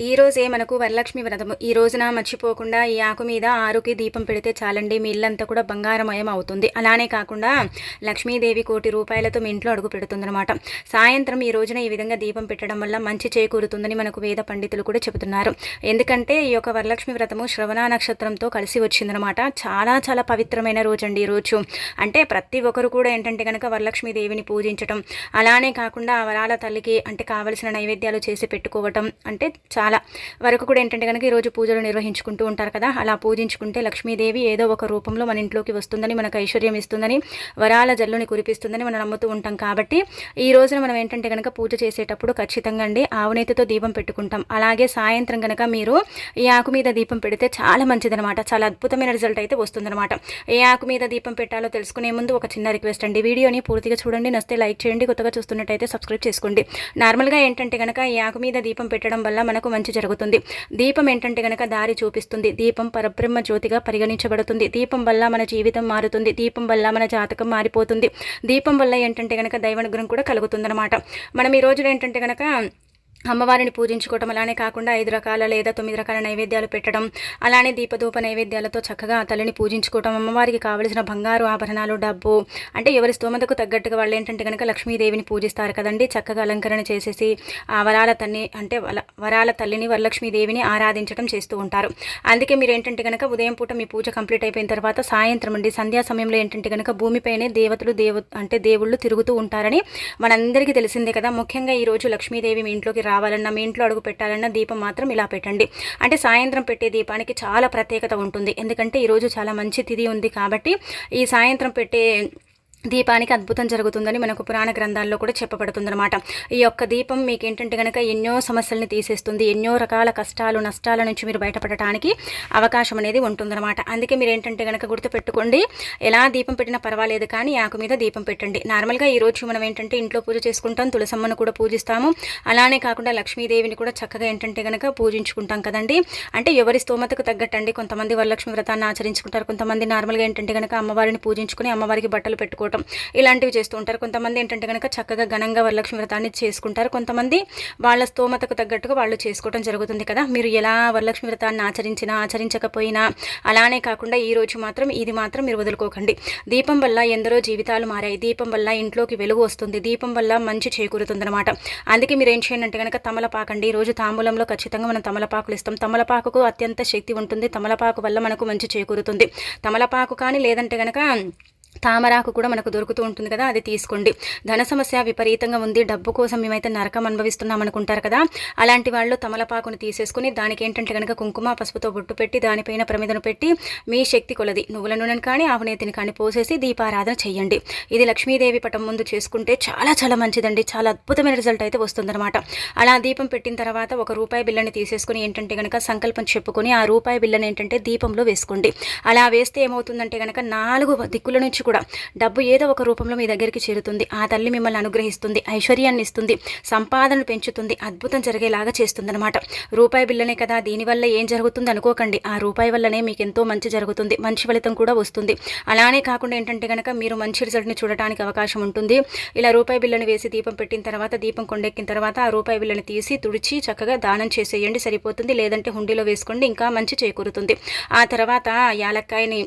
ఈ రోజే మనకు వరలక్ష్మి వ్రతము. ఈ రోజున మర్చిపోకుండా ఈ ఆకు మీద ఆరుకి దీపం పెడితే చాలండి మీ ఇల్లంతా కూడా బంగారమయం అవుతుంది. అలానే కాకుండా లక్ష్మీదేవి కోటి రూపాయలతో మీ ఇంట్లో అడుగు పెడుతుందనమాట సాయంత్రం ఈ రోజున ఈ విధంగా దీపం పెట్టడం వల్ల మంచి చేకూరుతుందని మనకు వేద పండితులు కూడా చెబుతున్నారు. ఎందుకంటే ఈ యొక్క వరలక్ష్మి వ్రతము శ్రవణ నక్షత్రంతో కలిసి వచ్చిందనమాట చాలా చాలా పవిత్రమైన రోజు అండి ఈ రోజు. అంటే ప్రతి ఒక్కరు కూడా ఏంటంటే కనుక వరలక్ష్మి దేవిని పూజించటం అలానే కాకుండా ఆ వరాల తల్లికి అంటే కావలసిన నైవేద్యాలు చేసి పెట్టుకోవటం అంటే చాలా వరకు కూడా ఏంటంటే కనుక ఈరోజు పూజలు నిర్వహించుకుంటూ ఉంటారు కదా అలా పూజించుకుంటే లక్ష్మీదేవి ఏదో ఒక రూపంలో మన ఇంట్లోకి వస్తుందని మనకు ఐశ్వర్యం ఇస్తుందని వరాల జల్లుని కురిపిస్తుందని మనం నమ్ముతూ ఉంటాం కాబట్టి ఈ రోజున మనం ఏంటంటే కనుక పూజ చేసేటప్పుడు ఖచ్చితంగా అండి ఆవునేతితో దీపం పెట్టుకుంటాం. అలాగే సాయంత్రం కనుక మీరు ఈ ఆకు మీద దీపం పెడితే చాలా మంచిదనమాట చాలా అద్భుతమైన రిజల్ట్ అయితే వస్తుందన్నమాట. ఏ ఆకు మీద దీపం పెట్టాలో తెలుసుకునే ముందు ఒక చిన్న రిక్వెస్ట్ అండి. వీడియోని పూర్తిగా చూడండి. నస్తే లైక్ చేయండి. కొత్తగా చూస్తున్నట్టయితే సబ్స్క్రైబ్ చేసుకోండి. నార్మల్గా ఏంటంటే కనుక ఈ ఆకు మీద దీపం పెట్టడం వల్ల మనకు మంచి జరుగుతుంది. దీపం ఏంటంటే కనుక దారి చూపిస్తుంది. దీపం పరబ్రహ్మ జ్యోతిగా పరిగణించబడుతుంది. దీపం వల్ల మన జీవితం మారుతుంది. దీపం వల్ల మన జాతకం మారిపోతుంది. దీపం వల్ల ఏంటంటే కనుక దైవనుగ్రహం కూడా కలుగుతుందన్నమాట. మనం ఈ రోజున ఏంటంటే కనుక అమ్మవారిని పూజించుకోవటం అలానే కాకుండా ఐదు రకాల లేదా తొమ్మిది రకాల నైవేద్యాలు పెట్టడం అలానే దీపధూప నైవేద్యాలతో చక్కగా తల్లిని పూజించుకోవటం అమ్మవారికి కావలసిన బంగారు ఆభరణాలు డబ్బు అంటే ఎవరి స్తోమతకు తగ్గట్టుగా వాళ్ళు ఏంటంటే కనుక లక్ష్మీదేవిని పూజిస్తారు కదండి చక్కగా అలంకరణ చేసేసి ఆ వరాల తల్లి అంటే వరాల తల్లిని వరలక్ష్మీదేవిని ఆరాధించడం చేస్తూ ఉంటారు. అందుకే మీరు ఏంటంటే కనుక ఉదయం పూట మీ పూజ కంప్లీట్ అయిపోయిన తర్వాత సాయంత్రం అండి సంధ్యా సమయంలో ఏంటంటే కనుక భూమిపైనే దేవతలు దేవ అంటే దేవుళ్ళు తిరుగుతూ ఉంటారని మనందరికీ తెలిసిందే కదా. ముఖ్యంగా ఈరోజు లక్ష్మీదేవి మీ ఇంట్లోకి రావాలన్నా మీ ఇంట్లో అడుగు పెట్టాలన్నా దీపం మాత్రం ఇలా పెట్టండి. అంటే సాయంత్రం పెట్టే దీపానికి చాలా ప్రత్యేకత ఉంటుంది. ఎందుకంటే ఈరోజు చాలా మంచి తిథి ఉంది కాబట్టి ఈ సాయంత్రం పెట్టే దీపానికి అద్భుతం జరుగుతుందని మనకు పురాణ గ్రంథాల్లో కూడా చెప్పబడుతుందన్నమాట. ఈ యొక్క దీపం మీకు ఏంటంటే కనుక ఎన్నో సమస్యల్ని తీసేస్తుంది. ఎన్నో రకాల కష్టాలు నష్టాల నుంచి మీరు బయటపడటానికి అవకాశం అనేది ఉంటుందన్నమాట. అందుకే మీరు ఏంటంటే కనుక గుర్తుపెట్టుకోండి ఎలా దీపం పెట్టినా పర్వాలేదు కానీ ఆకు మీద దీపం పెట్టండి. నార్మల్గా ఈ రోజు మనం ఏంటంటే ఇంట్లో పూజ చేసుకుంటాం తులసమ్మను కూడా పూజిస్తాము. అలానే కాకుండా లక్ష్మీదేవిని కూడా చక్కగా ఏంటంటే కనుక పూజించుకుంటాం కదండి. అంటే ఎవరి స్తోమతకు తగ్గట్టండి. కొంతమంది వరలక్ష్మి వ్రతాన్ని ఆచరించుకుంటారు. కొంతమంది నార్మల్గా ఏంటంటే కనుక అమ్మవారిని పూజించుకుని అమ్మవారికి బట్టలు పెట్టుకోవడం చేసుకోవటం ఇలాంటివి చేస్తూ ఉంటారు. కొంతమంది ఏంటంటే కనుక చక్కగా ఘనంగా వరలక్ష్మి వ్రతాన్ని చేసుకుంటారు. కొంతమంది వాళ్ళ స్తోమతకు తగ్గట్టుగా వాళ్ళు చేసుకోవడం జరుగుతుంది కదా. మీరు ఎలా వరలక్ష్మి వ్రతాన్ని ఆచరించినా ఆచరించకపోయినా అలానే కాకుండా ఈ రోజు మాత్రం ఇది మాత్రం మీరు వదులుకోకండి. దీపం వల్ల ఎందరో జీవితాలు మారాయి. దీపం వల్ల ఇంట్లోకి వెలుగు వస్తుంది. దీపం వల్ల మంచి చేకూరుతుంది అనమాట అందుకే మీరు ఏం చేయండి అంటే కనుక తమలపాకండి. ఈ రోజు తాంబూలంలో ఖచ్చితంగా మనం తమలపాకులు ఇస్తాం. తమలపాకుకు అత్యంత శక్తి ఉంటుంది. తమలపాకు వల్ల మనకు మంచి చేకూరుతుంది. తమలపాకు కానీ లేదంటే కనుక తామరాకు కూడా మనకు దొరుకుతూ ఉంటుంది కదా అది తీసుకోండి. ధన సమస్య విపరీతంగా ఉంది. డబ్బు కోసం మేమైతే నరకం అనుభవిస్తున్నాం అనుకుంటారు కదా అలాంటి వాళ్ళు తమలపాకును తీసేసుకుని దానికి ఏంటంటే కనుక కుంకుమ పసుపుతో బొట్టు పెట్టి దానిపైన ప్రమిదను పెట్టి మీ శక్తి కొలది. నువ్వుల నూనెను కానీ ఆవునేతిని కానీ పోసేసి దీపారాధన చేయండి ఇది లక్ష్మీదేవి పటం ముందు చేసుకుంటే చాలా చాలా మంచిదండి. చాలా అద్భుతమైన రిజల్ట్ అయితే వస్తుందన్నమాట. అలా దీపం పెట్టిన తర్వాత ఒక రూపాయి బిల్లని తీసేసుకుని ఏంటంటే కనుక సంకల్పం చెప్పుకొని ఆ రూపాయి బిల్లని ఏంటంటే దీపంలో వేసుకోండి. అలా వేస్తే ఏమవుతుందంటే కనుక నాలుగు దిక్కుల నుంచి కూడా. డబ్బు ఏదో ఒక రూపంలో మీ దగ్గరికి చేరుతుంది. ఆ తల్లి మిమ్మల్ని అనుగ్రహిస్తుంది ఐశ్వర్యాన్ని ఇస్తుంది సంపాదనను పెంచుతుంది అద్భుతం జరిగేలాగా చేస్తుందనమాట రూపాయి బిల్లనే కదా దీనివల్ల ఏం జరుగుతుంది అనుకోకండి. ఆ రూపాయి వల్లనే మీకు ఎంతో మంచి జరుగుతుంది మంచి ఫలితం కూడా వస్తుంది. అలానే కాకుండా ఏంటంటే కనుక మీరు మంచి రిజల్ట్ని చూడటానికి అవకాశం ఉంటుంది. ఇలా రూపాయి బిల్లని వేసి దీపం పెట్టిన తర్వాత దీపం కొండెక్కిన తర్వాత ఆ రూపాయి బిల్లని తీసి తుడిచి చక్కగా దానం చేసేయండి సరిపోతుంది. లేదంటే హుండీలో వేసుకోండి ఇంకా మంచి చేకూరుతుంది. ఆ తర్వాత యాలక్కాయని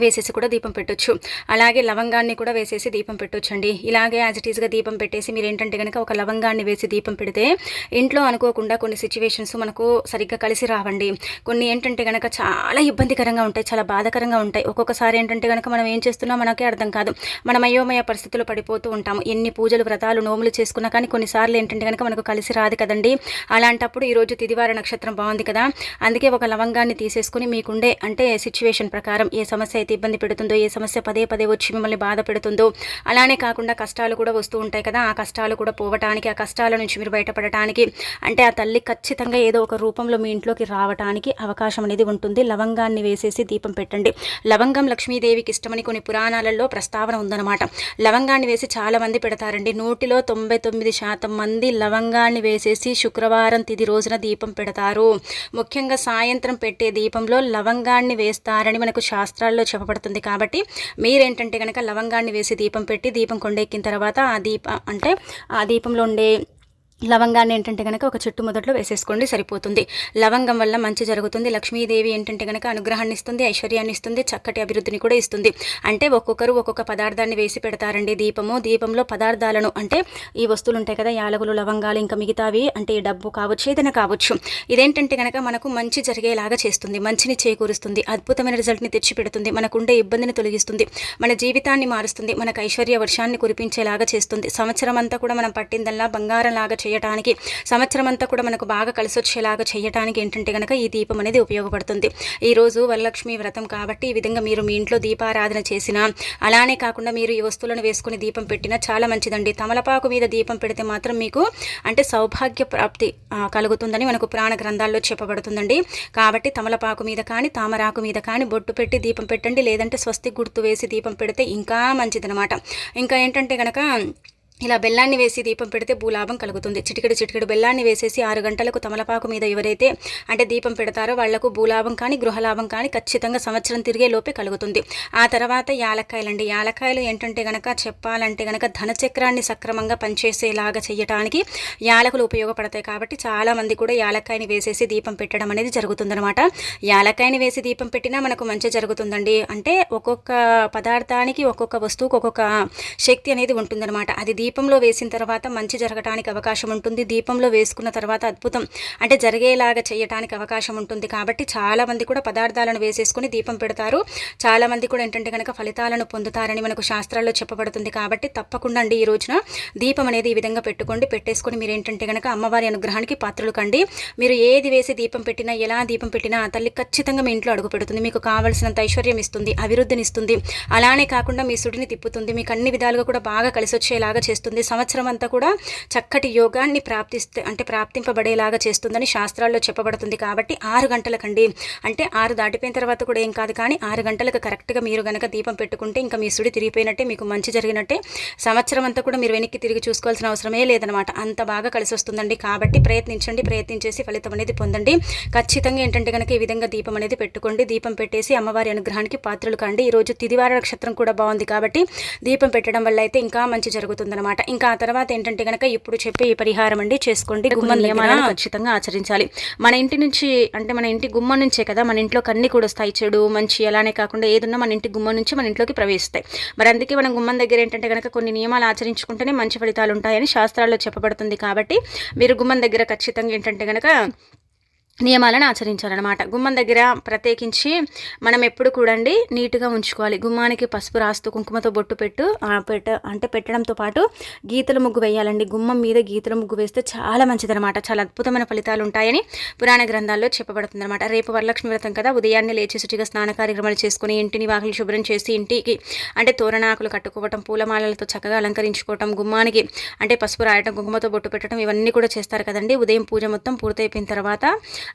వేసేసి కూడా దీపం పెట్టొచ్చు. అలాగే లవంగాన్ని కూడా వేసేసి దీపం పెట్టొచ్చండి. ఇలాగే యాజ్ ఇట్ ఈస్గా దీపం పెట్టేసి మీరు ఏంటంటే కనుక ఒక లవంగాన్ని వేసి దీపం పెడితే ఇంట్లో అనుకోకుండా కొన్ని సిచ్యువేషన్స్ మనకు సరిగ్గా కలిసి రావండి. కొన్ని ఏంటంటే కనుక చాలా ఇబ్బందికరంగా ఉంటాయి చాలా బాధకరంగా ఉంటాయి. ఒక్కొక్కసారి ఏంటంటే కనుక మనం ఏం చేస్తున్నా మనకే అర్థం కాదు. మనం అయోమయ పరిస్థితులు పడిపోతూ ఉంటాము. ఎన్ని పూజలు వ్రతాలు నోములు చేసుకున్నా కానీ కొన్నిసార్లు ఏంటంటే కనుక మనకు కలిసి రాదు కదండి. అలాంటప్పుడు ఈరోజు తిదివార నక్షత్రం బాగుంది కదా. అందుకే ఒక లవంగాన్ని తీసేసుకుని మీకుండే అంటే సిచ్యువేషన్ ప్రకారం ఏ సమస్య అయితే ఇబ్బంది పెడుతుందో ఏ సమస్య పదే పదే వచ్చి మిమ్మల్ని బాధ పెడుతుందో అలానే కాకుండా కష్టాలు కూడా వస్తూ ఉంటాయి కదా. ఆ కష్టాలు కూడా పోవటానికి ఆ కష్టాల నుంచి మీరు బయటపడటానికి అంటే ఆ తల్లి ఖచ్చితంగా ఏదో ఒక రూపంలో మీ ఇంట్లోకి రావటానికి అవకాశం అనేది ఉంటుంది. లవంగాన్ని వేసేసి దీపం పెట్టండి. లవంగం లక్ష్మీదేవికి ఇష్టమని కొన్ని పురాణాలలో ప్రస్తావన ఉందన్నమాట. లవంగాన్ని వేసి చాలా మంది పెడతారండి. నూటిలో తొంభై తొమ్మిది శాతం మంది లవంగాన్ని వేసేసి శుక్రవారం తిది రోజున దీపం పెడతారు. ముఖ్యంగా సాయంత్రం పెట్టే దీపంలో లవంగాన్ని వేస్తారని మనకు శాస్త్రాల్లో చెప్పబడుతుంది కాబట్టి మీరేంటంటే కనుక లవంగాన్ని వేసి దీపం పెట్టి దీపం కొండెక్కిన తర్వాత ఆ దీప అంటే ఆ దీపంలో ఉండే లవంగాన్ని ఏంటంటే కనుక ఒక చెట్టు మొదట్లో వేసేసుకోండి సరిపోతుంది. లవంగం వల్ల మంచి జరుగుతుంది. లక్ష్మీదేవి ఏంటంటే కనుక అనుగ్రహాన్ని ఇస్తుంది ఐశ్వర్యాన్ని ఇస్తుంది చక్కటి అభివృద్ధిని కూడా ఇస్తుంది. అంటే ఒక్కొక్కరు ఒక్కొక్క పదార్థాన్ని వేసి పెడతారండి. దీపము దీపంలో పదార్థాలను అంటే ఈ వస్తువులు ఉంటాయి కదా యాలకులు లవంగాలు ఇంకా మిగతావి అంటే డబ్బు కావచ్చు ఏదైనా కావచ్చు. ఇదేంటంటే కనుక మనకు మంచి జరిగేలాగా చేస్తుంది. మంచిని చేకూరుస్తుంది. అద్భుతమైన రిజల్ట్ని తెచ్చిపెడుతుంది. మనకుండే ఇబ్బందిని తొలగిస్తుంది. మన జీవితాన్ని మారుస్తుంది. మనకు ఐశ్వర్య వర్షాన్ని కురిపించేలాగా చేస్తుంది. సంవత్సరం అంతా కూడా మనం పట్టిందల్లా బంగారంలాగా లాగా చేయటానికి సంవత్సరం అంతా కూడా మనకు బాగా కలిసి వచ్చేలాగా చేయటానికి ఏంటంటే కనుక ఈ దీపం అనేది ఉపయోగపడుతుంది. ఈరోజు వరలక్ష్మి వ్రతం కాబట్టి ఈ విధంగా మీరు మీ ఇంట్లో దీపారాధన చేసినా అలానే కాకుండా మీరు ఈ వస్తువులను వేసుకుని దీపం పెట్టినా చాలా మంచిదండి. తమలపాకు మీద దీపం పెడితే మాత్రం మీకు అంటే సౌభాగ్య ప్రాప్తి కలుగుతుందని మనకు పురాణ గ్రంథాల్లో చెప్పబడుతుందండి. కాబట్టి తమలపాకు మీద కానీ తామరాకు మీద కానీ బొట్టు పెట్టి దీపం పెట్టండి. లేదంటే స్వస్తి గుర్తు వేసి దీపం పెడితే ఇంకా మంచిదనమాట. ఇంకా ఏంటంటే కనుక ఇలా బెల్లాన్ని వేసి దీపం పెడితే భూలాభం కలుగుతుంది. చిటికెడు చిటికెడు బెల్లాన్ని వేసేసి ఆరు గంటలకు తమలపాకు మీద ఎవరైతే అంటే దీపం పెడతారో వాళ్ళకు భూలాభం కానీ గృహలాభం కానీ ఖచ్చితంగా సంవత్సరం తిరిగే లోపే కలుగుతుంది. ఆ తర్వాత యాలక్కాయలండి. యాలక్కాయలు ఏంటంటే గనక చెప్పాలంటే గనక ధనచక్రాన్ని సక్రమంగా పనిచేసేలాగా చేయటానికి యాలకులు ఉపయోగపడతాయి కాబట్టి చాలామంది కూడా యాలక్కాయని వేసేసి దీపం పెట్టడం అనేది జరుగుతుందనమాట యాలక్కాయని వేసి దీపం పెట్టినా మనకు మంచి జరుగుతుందండి. అంటే ఒక్కొక్క పదార్థానికి ఒక్కొక్క వస్తువుకు ఒక్కొక్క శక్తి అనేది ఉంటుందన్నమాట. అది దీపం దీపంలో వేసిన తర్వాత మంచి జరగటానికి అవకాశం ఉంటుంది. దీపంలో వేసుకున్న తర్వాత అద్భుతం. అంటే జరిగేలాగా చేయటానికి అవకాశం ఉంటుంది. కాబట్టి చాలామంది కూడా పదార్థాలను వేసేసుకుని దీపం పెడతారు. చాలామంది కూడా ఏంటంటే కనుక ఫలితాలను పొందుతారని మనకు శాస్త్రాల్లో చెప్పబడుతుంది. కాబట్టి తప్పకుండా అండి ఈ రోజున దీపం అనేది ఈ విధంగా పెట్టుకోండి. పెట్టేసుకొని మీరు ఏంటంటే కనుక అమ్మవారి అనుగ్రహానికి పాత్రలు కండి. మీరు ఏది వేసి దీపం పెట్టినా ఎలా దీపం పెట్టినా ఆ తల్లి ఖచ్చితంగా మీ ఇంట్లో అడుగు పెడుతుంది. మీకు కావలసినంత ఐశ్వర్యం ఇస్తుంది అభివృద్ధినిస్తుంది అలానే కాకుండా మీ సుడిని తిప్పుతుంది. మీకు అన్ని విధాలుగా కూడా బాగా కలిసి వచ్చేలాగా చేస్తుంది. సంవత్సరం అంతా కూడా చక్కటి యోగాన్ని ప్రాప్తిస్తే అంటే ప్రాప్తింపబడేలాగా చేస్తుందని శాస్త్రాల్లో చెప్పబడుతుంది. కాబట్టి ఆరు గంటలకండి. అంటే ఆరు దాటిపోయిన తర్వాత కూడా ఏం కాదు కానీ ఆరు గంటలకు కరెక్ట్గా మీరు కనుక దీపం పెట్టుకుంటే ఇంకా మీ సుడి తిరిగిపోయినట్టే మీకు మంచి జరిగినట్టే. సంవత్సరం అంతా కూడా మీరు వెనక్కి తిరిగి చూసుకోవాల్సిన అవసరమే లేదనమాట. అంత బాగా కలిసి వస్తుందండి. కాబట్టి ప్రయత్నించండి. ప్రయత్నించేసి ఫలితం అనేది పొందండి. ఖచ్చితంగా ఏంటంటే కనుక ఈ విధంగా దీపం అనేది పెట్టుకోండి. దీపం పెట్టేసి అమ్మవారి అనుగ్రహానికి పాత్రలు కండి. ఈరోజు తిదివార నక్షత్రం కూడా బాగుంది కాబట్టి దీపం పెట్టడం వల్ల అయితే ఇంకా మంచి జరుగుతుందన్నమాట అనమాట ఇంకా ఆ తర్వాత ఏంటంటే కనుక ఇప్పుడు చెప్పే ఈ పరిహారం అండి చేసుకోండి గుమ్మ నియమాలను ఖచ్చితంగా ఆచరించాలి. మన ఇంటి నుంచి అంటే మన ఇంటి గుమ్మం నుంచే కదా మన ఇంట్లో కన్ని కూడా వస్తాయి చెడు మంచి అలానే కాకుండా ఏదున్నా మన ఇంటి గుమ్మం నుంచి మన ఇంట్లోకి ప్రవేశిస్తాయి. మరి అందుకే మనం గుమ్మం దగ్గర ఏంటంటే కనుక కొన్ని నియమాలు ఆచరించుకుంటేనే మంచి ఫలితాలు ఉంటాయని శాస్త్రాల్లో చెప్పబడుతుంది కాబట్టి మీరు గుమ్మం దగ్గర ఖచ్చితంగా ఏంటంటే కనుక నియమాలను ఆచరించాలన్నమాట గుమ్మం దగ్గర ప్రత్యేకించి మనం ఎప్పుడు కూడండి నీట్గా ఉంచుకోవాలి. గుమ్మానికి పసుపు రాస్తూ కుంకుమతో బొట్టు పెట్టు పెట్ట అంటే పెట్టడంతో పాటు గీతల ముగ్గు వేయాలండి. గుమ్మం మీద గీతల ముగ్గు వేస్తే చాలా మంచిదనమాట చాలా అద్భుతమైన ఫలితాలు ఉంటాయని పురాణ గ్రంథాల్లో చెప్పబడుతుంది అనమాట రేపు వరలక్ష్మి వ్రతం కదా. ఉదయాన్నే లేచి శుచిగా స్నాన కార్యక్రమాలు చేసుకుని ఇంటిని వాకిలి శుభ్రం చేసి ఇంటికి అంటే తోరణాకులు కట్టుకోవటం పూలమాలలతో చక్కగా అలంకరించుకోవటం గుమ్మానికి అంటే పసుపు రాయటం కుంకుమతో బొట్టు పెట్టడం ఇవన్నీ కూడా చేస్తారు కదండి. ఉదయం పూజ మొత్తం పూర్తయిపోయిన తర్వాత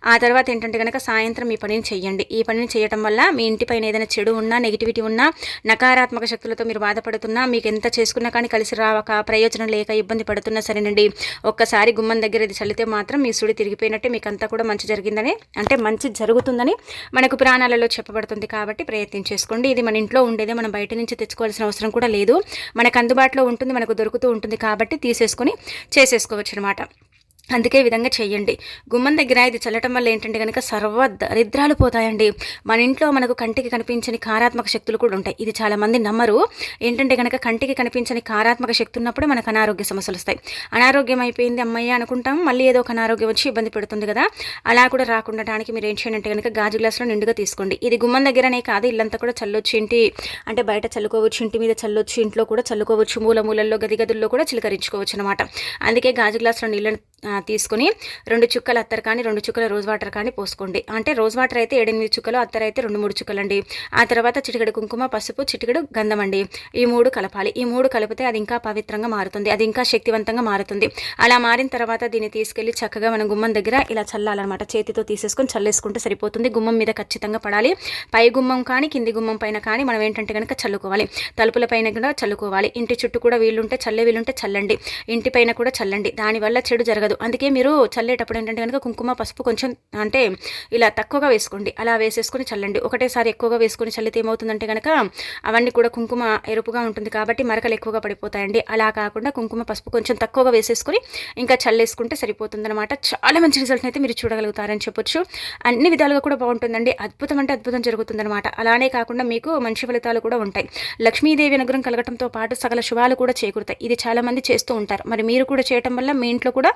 ఆ తర్వాత ఏంటంటే కనుక సాయంత్రం ఈ పనిని చేయండి ఈ పనిని చేయటం వల్ల మీ ఇంటిపైన ఏదైనా చెడు ఉన్నా నెగిటివిటీ ఉన్నా నకారాత్మక శక్తులతో మీరు బాధపడుతున్నా మీకు ఎంత చేసుకున్నా కానీ కలిసి రావక ప్రయోజనం లేక ఇబ్బంది పడుతున్నా సరేనండి. ఒక్కసారి గుమ్మం దగ్గర ఇది చల్లితే మాత్రం మీ సుడి తిరిగిపోయినట్టే మీకు అంతా కూడా మంచి జరిగిందని అంటే మంచి జరుగుతుందని మనకు పురాణాలలో చెప్పబడుతుంది కాబట్టి ప్రయత్నం చేసుకోండి. ఇది మన ఇంట్లో ఉండేదే మనం బయట నుంచి తెచ్చుకోవాల్సిన అవసరం కూడా లేదు. మనకు అందుబాటులో ఉంటుంది మనకు దొరుకుతూ ఉంటుంది కాబట్టి తీసేసుకొని చేసేసుకోవచ్చు అనమాట అందుకే విధంగా చేయండి. గుమ్మం దగ్గర ఇది చల్లటం వల్ల ఏంటంటే కనుక సర్వ దరిద్రాలు పోతాయండి. మన ఇంట్లో మనకు కంటికి కనిపించని కారాత్మక శక్తులు కూడా ఉంటాయి. ఇది చాలామంది నమ్మరు. ఏంటంటే కనుక కంటికి కనిపించని కారాత్మక శక్తి ఉన్నప్పుడు మనకు అనారోగ్య సమస్యలు వస్తాయి. అనారోగ్యం అయిపోయింది అమ్మయ్య అనుకుంటాం. మళ్ళీ ఏదో ఒక అనారోగ్యం వచ్చి ఇబ్బంది పెడుతుంది కదా. అలా కూడా రాకుండటానికి మీరు ఏం చేయండి అంటే కనుక గాజు గ్లాసులో నిండుగా తీసుకోండి. ఇది గుమ్మం దగ్గరనే కాదు ఇల్లంతా కూడా చల్లొచ్చు ఇంటి అంటే బయట చల్లుకోవచ్చు ఇంటి మీద చల్లొచ్చు ఇంట్లో కూడా చల్లుకోవచ్చు మూల మూలల్లో గది గదుల్లో కూడా చిలకరించుకోవచ్చు అనమాట అందుకే గాజు గ్లాసులో నీళ్ళని తీసుకుని రెండు చుక్కలు అత్తరు కానీ రెండు చుక్కల రోజ్ వాటర్ కానీ పోసుకోండి. అంటే రోజ్ వాటర్ అయితే ఏడెనిమిది చుక్కలు అత్తరు అయితే రెండు మూడు చుక్కలు అండి ఆ తర్వాత చిటికడు కుంకుమ పసుపు చిటికడు గంధం అండి ఈ మూడు కలపాలి. ఈ మూడు కలిపితే అది ఇంకా పవిత్రంగా మారుతుంది. అది ఇంకా శక్తివంతంగా మారుతుంది. అలా మారిన తర్వాత దీన్ని తీసుకెళ్ళి చక్కగా మనం గుమ్మం దగ్గర ఇలా చల్లాలన్నమాట. చేతితో తీసేసుకొని చల్లేసుకుంటే సరిపోతుంది. గుమ్మం మీద ఖచ్చితంగా పడాలి. పై గుమ్మం కానీ కింది గుమ్మం పైన కానీ మనం ఏంటంటే కనుక చల్లుకోవాలి. తలుపుల పైన కూడా చల్లుకోవాలి. ఇంటి చుట్టూ కూడా వీళ్ళుంటే చల్లే వీళ్ళుంటే చల్లండి. ఇంటి పైన కూడా చల్లండి. దానివల్ల చెడు జరగదు. తగలదు అందుకే మీరు చల్లేటప్పుడు ఏంటంటే కనుక కుంకుమ పసుపు కొంచెం అంటే ఇలా తక్కువగా వేసుకోండి. అలా వేసేసుకొని చల్లండి. ఒకటేసారి ఎక్కువగా వేసుకొని చల్లితే ఏమవుతుందంటే కనుక అవన్నీ కూడా కుంకుమ ఎరుపుగా ఉంటుంది కాబట్టి మరకలు ఎక్కువగా పడిపోతాయండి. అలా కాకుండా కుంకుమ పసుపు కొంచెం తక్కువగా వేసేసుకొని ఇంకా చల్లేసుకుంటే సరిపోతుందన్నమాట. చాలా మంచి రిజల్ట్ అయితే మీరు చూడగలుగుతారని చెప్పొచ్చు. అన్ని విధాలుగా కూడా బాగుంటుందండి. అద్భుతం అంటే అద్భుతం జరుగుతుందన్నమాట. అలానే కాకుండా మీకు మంచి ఫలితాలు కూడా ఉంటాయి. లక్ష్మీదేవి అనుగ్రహం కలగటంతో పాటు సకల శుభాలు కూడా చేకూరుతాయి. ఇది చాలామంది చేస్తూ ఉంటారు. మరి మీరు కూడా చేయటం వల్ల మీ ఇంట్లో కూడా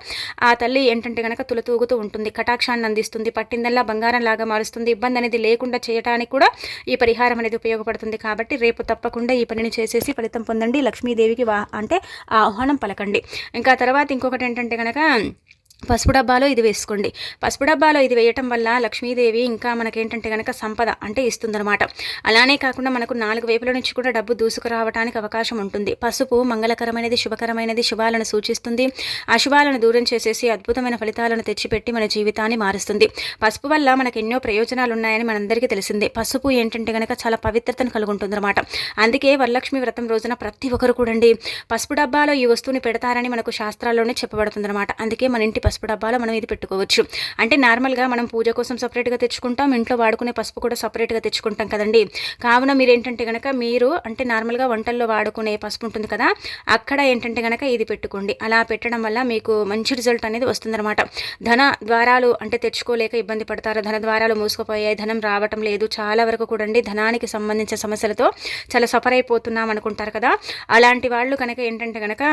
ఆ తల్లి ఏంటంటే కనుక తులతూగుతూ ఉంటుంది కటాక్షాన్ని అందిస్తుంది పట్టిందల్లా బంగారం లాగా మారుస్తుంది ఇబ్బంది అనేది లేకుండా చేయడానికి కూడా ఈ పరిహారం అనేది ఉపయోగపడుతుంది. కాబట్టి రేపు తప్పకుండా ఈ పనిని చేసేసి ఫలితం పొందండి. లక్ష్మీదేవికి వా అంటే ఆహ్వానం పలకండి. ఇంకా తర్వాత ఇంకొకటి ఏంటంటే కనుక పసుపు డబ్బాలో ఇది వేసుకోండి. పసుపు డబ్బాలో ఇది వేయటం వల్ల లక్ష్మీదేవి ఇంకా మనకేంటంటే కనుక సంపద అంటే ఇస్తుందన్నమాట. అలానే కాకుండా మనకు నాలుగు వైపుల నుంచి కూడా డబ్బు దూసుకురావడానికి అవకాశం ఉంటుంది. పసుపు మంగళకరమైనది శుభకరమైనది శుభాలను సూచిస్తుంది. అశుభాలను దూరం చేసేసి అద్భుతమైన ఫలితాలను తెచ్చిపెట్టి మన జీవితాన్ని మారుస్తుంది. పసుపు వల్ల మనకు ఎన్నో ప్రయోజనాలు ఉన్నాయని మనందరికీ తెలిసిందే. పసుపు ఏంటంటే కనుక చాలా పవిత్రతను కలుగుంటుంది అనమాట అందుకే వరలక్ష్మి వ్రతం రోజున ప్రతి ఒక్కరు కూడండి. పసుపు డబ్బాలో ఈ వస్తువుని పెడతారని మనకు శాస్త్రాల్లోనే చెప్పబడుతుందన్నమాట. అందుకే మన ఇంటి పసుపు డబ్బాలో మనం ఇది పెట్టుకోవచ్చు. అంటే నార్మల్గా మనం పూజ కోసం సపరేట్గా తెచ్చుకుంటాం ఇంట్లో వాడుకునే పసుపు కూడా సపరేట్గా తెచ్చుకుంటాం కదండి. కావున మీరు ఏంటంటే కనుక మీరు అంటే నార్మల్గా వంటల్లో వాడుకునే పసుపు ఉంటుంది కదా అక్కడ ఏంటంటే కనుక ఇది పెట్టుకోండి. అలా పెట్టడం వల్ల మీకు మంచి రిజల్ట్ అనేది వస్తుందన్నమాట. ధన ద్వారాలు అంటే తెచ్చుకోలేక ఇబ్బంది పడతారు. ధన ద్వారాలు మూసుకుపోయాయి ధనం రావటం లేదు. చాలా వరకు కూడా అండి ధనానికి సంబంధించిన సమస్యలతో చాలా సఫర్ అయిపోతున్నాం అనుకుంటారు కదా. అలాంటి వాళ్ళు కనుక ఏంటంటే కనుక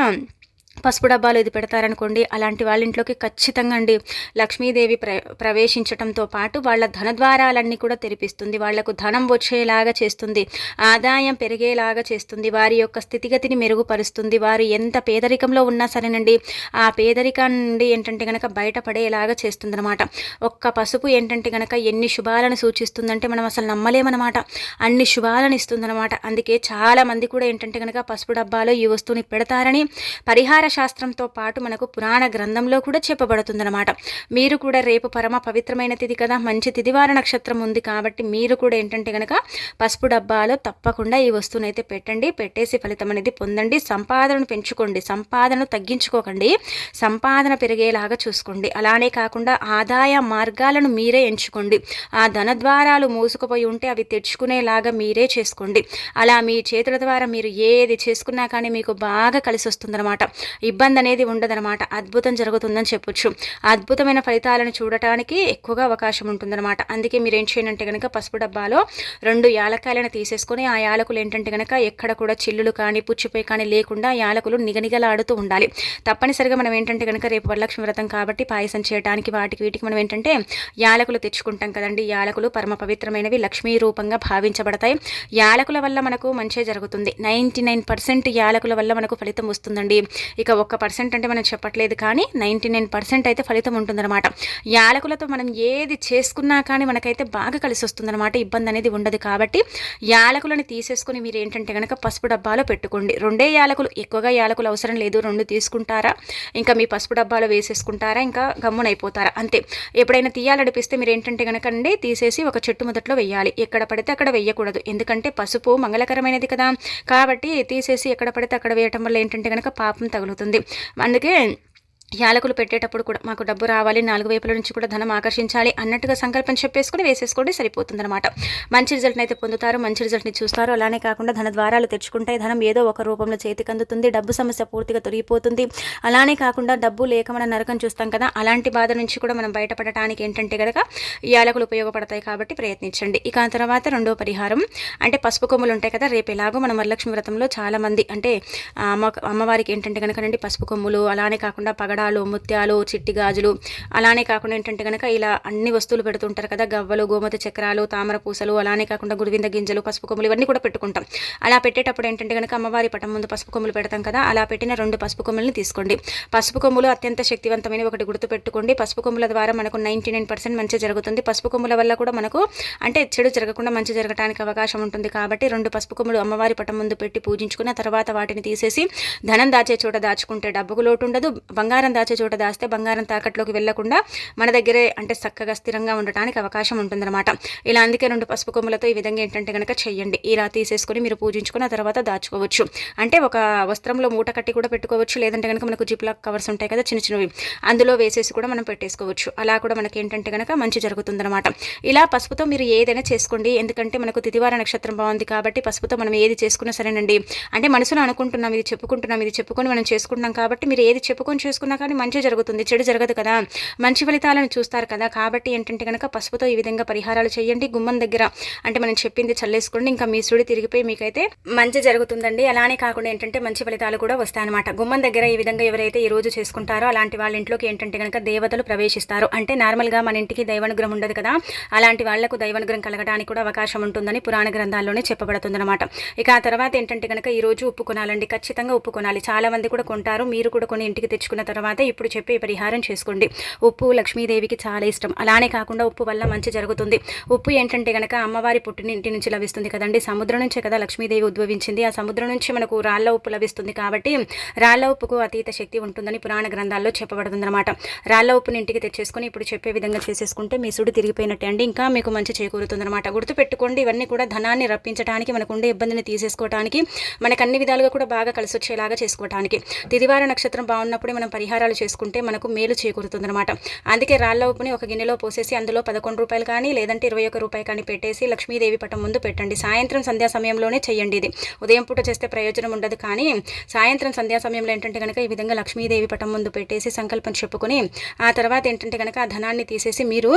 పసుపు డబ్బాలు ఇది పెడతారనుకోండి అలాంటి వాళ్ళ ఇంట్లోకి ఖచ్చితంగా అండి లక్ష్మీదేవి ప్ర ప్రవేశించడంతో పాటు వాళ్ళ ధనద్వారాలన్నీ కూడా తెరిపిస్తుంది. వాళ్ళకు ధనం వచ్చేలాగా చేస్తుంది. ఆదాయం పెరిగేలాగా చేస్తుంది. వారి యొక్క స్థితిగతిని మెరుగుపరుస్తుంది. వారు ఎంత పేదరికంలో ఉన్నా సరేనండి ఆ పేదరికం నుండి ఏంటంటే కనుక బయటపడేలాగా చేస్తుందన్నమాట. ఒక్క పసుపు ఏంటంటే కనుక ఎన్ని శుభాలను సూచిస్తుందంటే మనం అసలు నమ్మలేమన్నమాట. అన్ని శుభాలను ఇస్తుందనమాట అందుకే చాలామంది కూడా ఏంటంటే కనుక పసుపు డబ్బాలో ఈ వస్తువుని పెడతారని పరిహార శాస్త్రంతో పాటు మనకు పురాణ గ్రంథంలో కూడా చెప్పబడుతుందన్నమాట. మీరు కూడా రేపు పరమ పవిత్రమైన తిథి కదా మంచి తిదివార నక్షత్రం ఉంది కాబట్టి మీరు కూడా ఏంటంటే కనుక పసుపు డబ్బాలో తప్పకుండా ఈ వస్తువునైతే పెట్టండి పెట్టేసి ఫలితం అనేది పొందండి. సంపాదనను పెంచుకోండి సంపాదన తగ్గించుకోకండి సంపాదన పెరిగేలాగా చూసుకోండి. అలానే కాకుండా ఆదాయ మార్గాలను మీరే ఎంచుకోండి. ఆ ధన ద్వారాలు మూసుకుపోయి ఉంటే అవి తెచ్చుకునేలాగా మీరే చేసుకోండి. అలా మీ చేతుల ద్వారా మీరు ఏది చేసుకున్నా కానీ మీకు బాగా కలిసి వస్తుందన్నమాట ఇబ్బంది అనేది ఉండదనమాట అద్భుతం జరుగుతుందని చెప్పొచ్చు. అద్భుతమైన ఫలితాలను చూడటానికి ఎక్కువగా అవకాశం ఉంటుందన్నమాట. అందుకే మీరు ఏం చేయండి కనుక పసుపు డబ్బాలో రెండు యాలకాయలను తీసేసుకొని ఆ యాలకులు ఏంటంటే కనుక ఎక్కడ కూడా చిల్లులు కానీ పుచ్చిపోయి కానీ లేకుండా యాలకులు నిగనిగలాడుతూ ఉండాలి. తప్పనిసరిగా మనం ఏంటంటే కనుక రేపు వరలక్ష్మి వ్రతం కాబట్టి పాయసం చేయడానికి వాటికి వీటికి మనం ఏంటంటే యాలకులు తెచ్చుకుంటాం కదండి. యాలకులు పరమ పవిత్రమైనవి లక్ష్మీ రూపంగా భావించబడతాయి. యాలకుల వల్ల మనకు మంచి జరుగుతుంది. నైంటీ నైన్ పర్సెంట్ యాలకుల వల్ల మనకు ఫలితం వస్తుందండి. ఇక ఒక్క పర్సెంట్ అంటే మనం చెప్పట్లేదు కానీ నైంటీ నైన్ పర్సెంట్ అయితే ఫలితం ఉంటుందన్నమాట. యాలకులతో మనం ఏది చేసుకున్నా కానీ మనకైతే బాగా కలిసి వస్తుందన్నమాట. ఇబ్బంది అనేది ఉండదు కాబట్టి యాలకులను తీసేసుకుని మీరు ఏంటంటే కనుక పసుపు డబ్బాలో పెట్టుకోండి. రెండే యాలకులు ఎక్కువగా యాలకులు అవసరం లేదు. రెండు తీసుకుంటారా? ఇంకా మీ పసుపు డబ్బాలో వేసేసుకుంటారా? ఇంకా గమ్మునైపోతారా? అంతే. ఎప్పుడైనా తీయాలనిపిస్తే మీరు ఏంటంటే కనుక అండి తీసేసి ఒక చెట్టు మొదట్లో వెయ్యాలి ఎక్కడ పడితే అక్కడ వెయ్యకూడదు ఎందుకంటే పసుపు మంగళకరమైనది కదా. కాబట్టి తీసేసి ఎక్కడ పడితే అక్కడ వేయటం వల్ల ఏంటంటే కనుక పాపం తగులుతుంది అందుకే యాలకులు పెట్టేటప్పుడు కూడా మాకు డబ్బు రావాలి నాలుగు వైపుల నుంచి కూడా ధనం ఆకర్షించాలి అన్నట్టుగా సంకల్పం చెప్పేసుకుని వేసేసుకోండి సరిపోతుందన్నమాట. మంచి రిజల్ట్ని అయితే పొందుతారు మంచి రిజల్ట్ని చూస్తారు. అలానే కాకుండా ధన ద్వారాలు తెచ్చుకుంటాయి ధనం ఏదో ఒక రూపంలో చేతికి అందుతుంది డబ్బు సమస్య పూర్తిగా తొలగిపోతుంది. అలానే కాకుండా డబ్బు లేక మనం నరకం చూస్తాం కదా అలాంటి బాధ నుంచి కూడా మనం బయటపడటానికి ఏంటంటే కనుక యాలకులు ఉపయోగపడతాయి కాబట్టి ప్రయత్నించండి. ఇక తర్వాత రెండో పరిహారం అంటే పసుపు కొమ్ములు ఉంటాయి కదా రేపు ఎలాగో మన వరలక్ష్మి వ్రతంలో చాలామంది అంటే అమ్మ అమ్మవారికి ఏంటంటే కనుక పసుపు కొమ్ములు అలానే కాకుండా పగ పగడాలు ముత్యాలు చిట్టి గాజులు. అలానే కాకుండా ఏంటంటే కనుక ఇలా అన్ని వస్తువులు పెడుతుంటారు కదా. గవ్వలు గోమతి చక్రాలు తామర పూసలు అలానే కాకుండా గుడివింద గింజలు పసుపు కొమ్ములు ఇవన్నీ కూడా పెట్టుకుంటాం. అలా పెట్టేటప్పుడు ఏంటంటే కనుక అమ్మవారి పటం ముందు పసుపు కొమ్ములు పెడతాం కదా. అలా పెట్టిన రెండు పసుపు కొమ్ములని తీసుకోండి. పసుపు కొమ్ములు అత్యంత శక్తివంతమైన ఒకటి గుర్తు పెట్టుకోండి. పసుపు కొమ్ముల ద్వారా మనకు నైంటీ నైన్ పర్సెంట్ మంచి జరుగుతుంది. పసుపు కొమ్ముల వల్ల కూడా మనకు అంటే చెడు జరగకుండా మంచి జరగడానికి అవకాశం ఉంటుంది కాబట్టి రెండు పసుపు కొమ్ములు అమ్మవారి పటం ముందు పెట్టి పూజించుకున్న తర్వాత వాటిని తీసేసి ధనం దాచే చోట దాచుకుంటే డబ్బుకు లోటు ఉండదు. బంగారం బంగారం దాచే చోట దాస్తే బంగారం తాకట్లోకి వెళ్ళకుండా మన దగ్గరే అంటే చక్కగా స్థిరంగా ఉండటానికి అవకాశం ఉంటుందన్నమాట. ఇలా అందుకే రెండు పసుపు కొమ్ములతో ఈ విధంగా ఏంటంటే కనుక చెయ్యండి ఇలా తీసేసుకొని మీరు పూజించుకున్న తర్వాత దాచుకోవచ్చు. అంటే ఒక వస్త్రంలో మూట కట్టి కూడా పెట్టుకోవచ్చు. లేదంటే కనుక మనకు జిప్లాక్ కవర్స్ ఉంటాయి కదా చిన్న చిన్నవి. అందులో వేసేసి కూడా మనం పెట్టేసుకోవచ్చు. అలా కూడా మనకి ఏంటంటే కనుక మంచి జరుగుతుందన్నమాట. ఇలా పసుపుతో మీరు ఏదైనా చేసుకోండి. ఎందుకంటే మనకు తిదివార నక్షత్రం బాగుంది కాబట్టి పసుపుతో మనం ఏది చేసుకున్నా సరేనండి. అంటే మనసులో అనుకుంటున్నాం ఇది చెప్పుకుంటున్నాం ఇది చెప్పుకొని మనం చేసుకుంటున్నాం కాబట్టి మీరు ఏది చెప్పుకొని చేసుకున్నా కానీ మంచి జరుగుతుంది చెడు జరగదు కదా. మంచి ఫలితాలను చూస్తారు కదా. కాబట్టి ఏంటంటే కనుక పసుపుతో ఈ విధంగా పరిహారాలు చేయండి. గుమ్మం దగ్గర అంటే మనం చెప్పింది చల్లేసుకోండి. ఇంకా మీ సుడి తిరిగిపోయి మీకైతే మంచి జరుగుతుందండి. అలానే కాకుండా ఏంటంటే మంచి ఫలితాలు కూడా వస్తాయన్నమాట. గుమ్మం దగ్గర ఈ విధంగా ఎవరైతే ఈ రోజు చేసుకుంటారో అలాంటి వాళ్ళ ఇంట్లోకి ఏంటంటే కనుక దేవతలు ప్రవేశిస్తారు. అంటే నార్మల్గా మన ఇంటికి దైవానుగ్రహం ఉండదు కదా. అలాంటి వాళ్ళకు దైవానుగ్రహం కలగడానికి కూడా అవకాశం ఉంటుందని పురాణ గ్రంథాల్లోనే చెప్పబడుతుందన్నమాట. ఇక ఆ తర్వాత ఏంటంటే కనుక ఈ రోజు ఉప్పు కొనాలండి. ఖచ్చితంగా ఉప్పు కొనాలి. చాలా మంది కూడా కొంటారు. మీరు కూడా కొన్ని ఇంటికి తెచ్చుకున్న తర్వాత ఇప్పుడు చెప్పే పరిహారం చేసుకోండి. ఉప్పు లక్ష్మీదేవికి చాలా ఇష్టం. అలానే కాకుండా ఉప్పు వల్ల మంచి జరుగుతుంది. ఉప్పు ఏంటంటే కనుక అమ్మవారి పుట్టినింటి నుంచి లభిస్తుంది కదండి. సముద్రం నుంచే కదా లక్ష్మీదేవి ఉద్భవించింది. ఆ సముద్రం నుంచి మనకు రాళ్ళ ఉప్పు లభిస్తుంది కాబట్టి రాళ్ళ ఉప్పుకు అతీత శక్తి ఉంటుందని పురాణ గ్రంథాల్లో చెప్పబడుతుందన్నమాట. రాళ్ళ ఉప్పుని ఇంటికి తెచ్చేసుకుని ఇప్పుడు చెప్పే విధంగా చేసేసుకుంటే మీ సుడి తిరిగిపోయినట్టే అండి. ఇంకా మీకు మంచి చేకూరుతుంది అనమాట గుర్తుపెట్టుకోండి ఇవన్నీ కూడా ధనాన్ని రప్పించడానికి మనకు ఉండే ఇబ్బందిని తీసేసుకోవడానికి మనకు అన్ని విధాలుగా కూడా బాగా కలిసి వచ్చేలాగా చేసుకోవడానికి తిదివార నక్షత్రం బాగున్నప్పుడే మనం పరిహారం పరిహారాలు చేసుకుంటే మనకు మేలు చేకూరుతుందనమాట అందుకే రాళ్ళ ఉప్పుని ఒక గిన్నెలో పోసేసి అందులో పదకొండు రూపాయలు కానీ లేదంటే ఇరవై ఒక రూపాయి కానీ పెట్టేసి లక్ష్మీదేవి పటం ముందు పెట్టండి. సాయంత్రం సంధ్యా సమయంలోనే చేయండి ఇది. ఉదయం పూట చేస్తే ప్రయోజనం ఉండదు కానీ సాయంత్రం సంధ్యా సమయంలో ఏంటంటే కనుక ఈ విధంగా లక్ష్మీదేవి పటం ముందు పెట్టేసి సంకల్పం చెప్పుకొని ఆ తర్వాత ఏంటంటే కనుక ఆ ధనాన్ని తీసేసి మీరు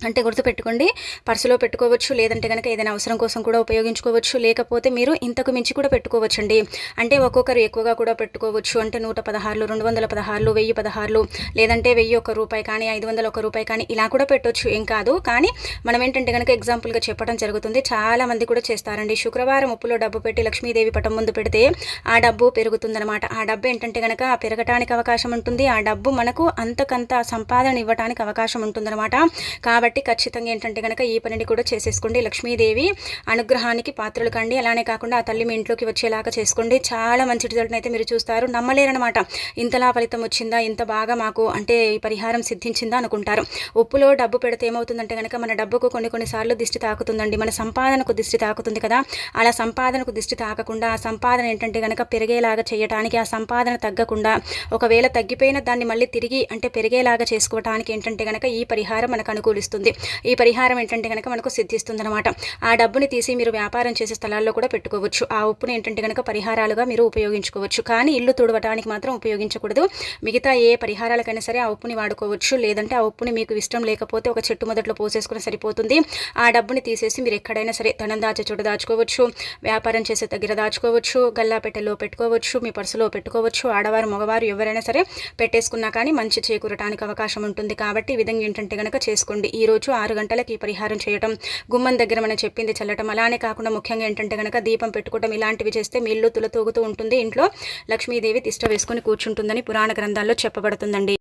అంటే గుర్తుపెట్టుకోండి పర్సులో పెట్టుకోవచ్చు లేదంటే కనుక ఏదైనా అవసరం కోసం కూడా ఉపయోగించుకోవచ్చు లేకపోతే మీరు ఇంతకు మించి కూడా పెట్టుకోవచ్చు అండి అంటే ఒక్కొక్కరు ఎక్కువగా కూడా పెట్టుకోవచ్చు అంటే నూట పదహారులు రెండు వందల పదహారులు వెయ్యి పదహారులు లేదంటే వెయ్యి ఒక రూపాయి కానీ ఐదు వందల ఒక రూపాయి కానీ ఇలా కూడా పెట్టవచ్చు ఏం కాదు. కానీ మనం ఏంటంటే కనుక ఎగ్జాంపుల్గా చెప్పడం జరుగుతుంది. చాలా మంది కూడా చేస్తారండి. శుక్రవారం ఉప్పులో డబ్బు పెట్టి లక్ష్మీదేవి పటం ముందు పెడితే ఆ డబ్బు పెరుగుతుందనమాట ఆ డబ్బు ఏంటంటే కనుక పెరగటానికి అవకాశం ఉంటుంది. ఆ డబ్బు మనకు అంతకంత సంపాదన ఇవ్వడానికి అవకాశం ఉంటుందన్నమాట. కాబట్టి కాబట్టి ఖచ్చితంగా ఏంటంటే కనుక ఈ పనిని కూడా చేసేసుకోండి. లక్ష్మీదేవి అనుగ్రహానికి పాత్రలు కండి. అలానే కాకుండా ఆ తల్లి మీ ఇంట్లోకి వచ్చేలాగా చేసుకోండి. చాలా మంచి రిజల్ట్ని అయితే మీరు చూస్తారు. నమ్మలేరనమాట ఇంతలా ఫలితం వచ్చిందా? ఇంత బాగా మాకు అంటే ఈ పరిహారం సిద్ధించిందా అనుకుంటారు. ఉప్పులో డబ్బు పెడితే ఏమవుతుందంటే కనుక మన డబ్బుకు కొన్ని కొన్నిసార్లు దిష్టి తాకుతుందండి. మన సంపాదనకు దిష్టి తాకుతుంది కదా. అలా సంపాదనకు దిష్టి తాకకుండా ఆ సంపాదన ఏంటంటే కనుక పెరిగేలాగా చేయడానికి ఆ సంపాదన తగ్గకుండా ఒకవేళ తగ్గిపోయిన దాన్ని మళ్ళీ తిరిగి అంటే పెరిగేలాగా చేసుకోవడానికి ఏంటంటే కనుక ఈ పరిహారం మనకు అనుకూలిస్తుంది. సిద్ధిస్తుంది ఈ పరిహారం ఏంటంటే కనుక మనకు సిద్ధిస్తుంది అనమాట ఆ డబ్బుని తీసి మీరు వ్యాపారం చేసే స్థలాల్లో కూడా పెట్టుకోవచ్చు. ఆ ఉప్పుని ఏంటంటే కనుక పరిహారాలుగా మీరు ఉపయోగించుకోవచ్చు. కానీ ఇల్లు తుడవటానికి మాత్రం ఉపయోగించకూడదు. మిగతా ఏ పరిహారాలకైనా సరే ఆ ఉప్పుని వాడుకోవచ్చు. లేదంటే ఆ ఉప్పుని మీకు ఇష్టం లేకపోతే ఒక చెట్టు మొదట్లో పోసేసుకుని సరిపోతుంది. ఆ డబ్బుని తీసేసి మీరు ఎక్కడైనా సరే ధనం దాచే చోట దాచుకోవచ్చు. వ్యాపారం చేసే దగ్గర దాచుకోవచ్చు. గల్లాపెట్టెలో పెట్టుకోవచ్చు. మీ పర్సులో పెట్టుకోవచ్చు. ఆడవారు మగవారు ఎవరైనా సరే పెట్టేసుకున్నా కానీ మంచి చేకూరటానికి అవకాశం ఉంటుంది. కాబట్టి ఈ విధంగా ఏంటంటే కనుక చేసుకోండి. ఈ ఈరోజు ఆరు గంటలకి పరిహారం చేయటం. గుమ్మం దగ్గర మనం చెప్పింది చల్లటం. అలానే కాకుండా ముఖ్యంగా ఏంటంటే కనుక దీపం పెట్టుకోవడం ఇలాంటివి చేస్తే మీ ఇల్లు తులతూగుతూ ఉంటుంది. ఇంట్లో లక్ష్మీదేవి తిష్ట వేసుకొని కూర్చుంటుందని పురాణ గ్రంథాల్లో చెప్పబడుతుందండి.